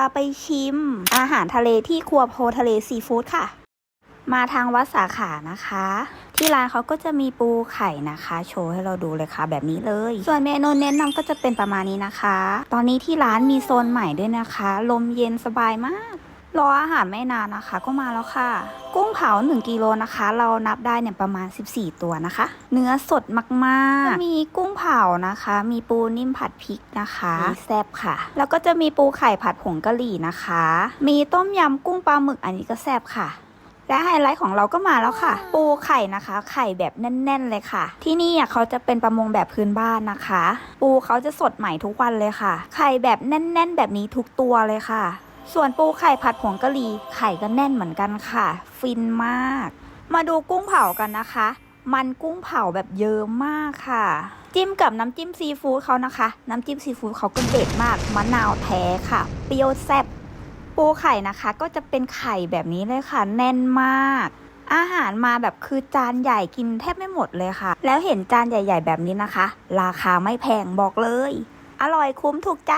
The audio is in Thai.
าไปชิม อาหารทะเลที่ครัวโพทะเลซีฟู้ดค่ะ มาทางวัดสาขานะคะ ที่ร้านเขาก็จะมีปูไข่นะคะ โชว์ให้เราดูเลยค่ะ แบบนี้เลย ส่วนเมนูแนะนำก็จะเป็นประมาณนี้นะคะ ตอนนี้ที่ร้านมีโซนใหม่ด้วยนะคะ ลมเย็นสบายมาก รออาหารไม่นานนะคะ ก็มาแล้วค่ะ กุ้งเผา1กิโลนะคะ เรานับได้เนี่ยประมาณ 14 ตัวนะคะ เนื้อสดมากๆ มีกุ้งเผานะคะ มีปูนิ่มผัดพริกนะคะมีแซ่บค่ะ แล้วก็จะมีปูไข่ผัดผงกะหรี่นะคะ มีต้มยำกุ้งปลาหมึกอันนี้ก็แซ่บค่ะและไฮไลท์ของเราก็มาแล้วค่ะ ปูไข่นะคะ ไข่แบบแน่น ๆ เลยค่ะ ที่นี่อะเขาจะเป็นประมงแบบพื้นบ้านนะคะ ปูเขาจะสดใหม่ทุกวันเลยค่ะ ไข่แบบแน่น ๆ แบบนี้ทุกตัวเลยค่ะ ส่วนปูไข่ผัดผงกะหรี่ไข่ก็แน่นเหมือนกันค่ะ ฟินมาก มาดูกุ้งเผากันนะคะ มันกุ้งเผาแบบเยอะมากค่ะ จิ้มกับน้ำจิ้มซีฟู้ดเขานะคะ น้ำจิ้มซีฟู้ดเขาก็เด็ดมากมะนาวแท้ค่ะ เปรี้ยวแซ่บปูไข่นะคะ ก็จะเป็นไข่แบบนี้เลยค่ะ แน่นมาก อาหารมาแบบคือจานใหญ่กินแทบไม่หมดเลยค่ะ แล้วเห็นจานใหญ่ ๆ แบบนี้นะคะ ราคาไม่แพงบอกเลย อร่อยคุ้มถูกใจ